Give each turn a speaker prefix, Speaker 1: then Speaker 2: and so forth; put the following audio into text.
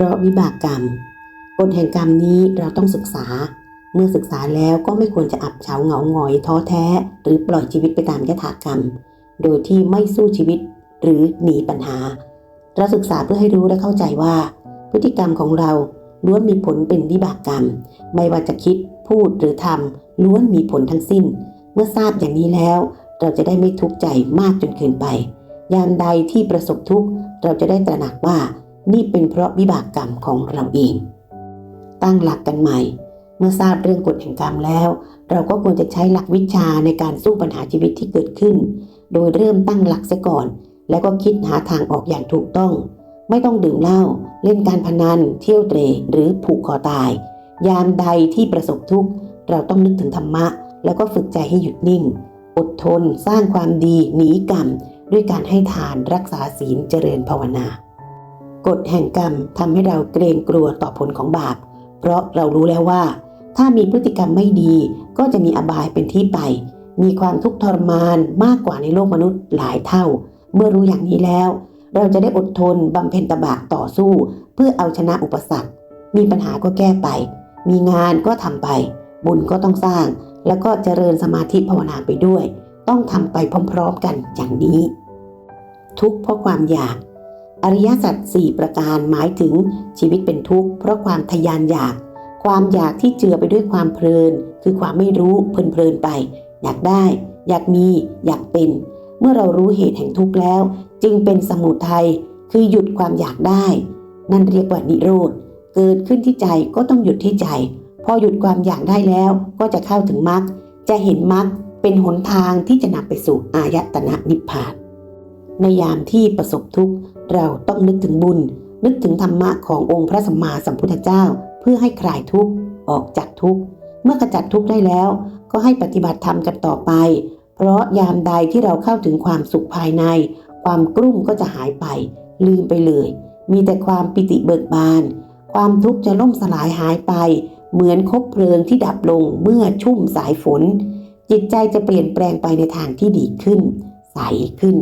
Speaker 1: เพราะวิบากกรรมกฎแห่งกรรมนี้เราต้องศึกษา เมื่อศึกษาแล้วก็ไม่ควรจะอับเฉาเหงาหงอยท้อแท้ หรือปล่อยชีวิตไปตามยถากรรม โดยที่ไม่สู้ชีวิตหรือหนีปัญหา เราศึกษาเพื่อให้รู้และเข้าใจว่า พฤติกรรมของเราล้วนมีผลเป็นวิบากกรรม ไม่ว่าจะคิดพูดหรือทำล้วนมีผลทั้งสิ้น เมื่อทราบอย่างนี้แล้ว เราจะได้ไม่ทุกข์ใจมากจนเกินไป ยามใดที่ประสบทุกข์เราจะได้ตระหนักว่า นี่เป็นเพราะวิบากกรรมของเราเอง ตั้งหลักกันใหม่ เมื่อทราบเรื่องกฎแห่งกรรมแล้ว เราก็ควรจะใช้หลักวิชาในการสู้ปัญหาชีวิตที่เกิดขึ้น โดยเริ่มตั้งหลักเสียก่อน แล้วก็คิดหาทางออกอย่างถูกต้อง ไม่ต้องดื่มเหล้าเล่นการพนัน เที่ยวเตรหรือผูกคอตาย ยามใดที่ประสบทุกข์เราต้องนึกถึงธรรมะ แล้วก็ฝึกใจให้หยุดนิ่ง อดทน สร้างความดีหนีกรรม ด้วยการให้ทานรักษาศีลเจริญภาวนา กฎแห่งกรรมทำให้เราเกรงกลัวต่อผลของบาป เพราะเรารู้แล้วว่า ถ้ามีพฤติกรรมไม่ดีก็จะมีอบายเป็นที่ไป มีความทุกข์ทรมานมากกว่าในโลกมนุษย์หลายเท่า เมื่อรู้อย่างนี้แล้ว เราจะได้อดทนบำเพ็ญตบะต่อสู้ เพื่อเอาชนะอุปสรรค มีปัญหาก็แก้ไป มีงานก็ทำไป บุญก็ต้องสร้าง แล้วก็เจริญสมาธิภาวนาไปด้วย ต้องทำไปพร้อม ๆ กันอย่างนี้ ทุกข์เพราะความอยาก อริยสัจสี่ประการหมายถึงชีวิตเป็นทุกข์เพราะความทยานอยาก ความอยากที่เจือไปด้วยความเพลิน คือความไม่รู้เพลินๆไป อยากได้ อยากมีอยากเป็น เมื่อเรารู้เหตุแห่งทุกข์แล้ว จึงเป็นสมุทัยคือหยุดความอยากได้ นั่นเรียกว่านิโรธเกิดขึ้นที่ใจก็ต้องหยุดที่ใจ พอหยุดความอยากได้แล้วก็จะเข้าถึงมรรคจะเห็นมรรคเป็นหนทางที่จะนำไปสู่อายตนะนิพพานในยามที่ประสบทุกข์ เราต้องนึกถึงบุญ นึกถึงธรรมะขององค์พระสัมมาสัมพุทธเจ้า เพื่อให้คลายทุกข์ออกจากทุกข์เมื่อขจัดทุกข์ได้แล้ว ก็ให้ปฏิบัติธรรมกันต่อไป เพราะยามใดที่เราเข้าถึงความสุขภายใน ความกลุ้มก็จะหายไป ลืมไปเลย มีแต่ความปิติเบิกบาน ความทุกข์จะล่มสลายหายไป เหมือนคบเพลิงที่ดับลงเมื่อชุ่มสายฝน จิตใจจะเปลี่ยนแปลงไปในทางที่ดีขึ้น ใสขึ้น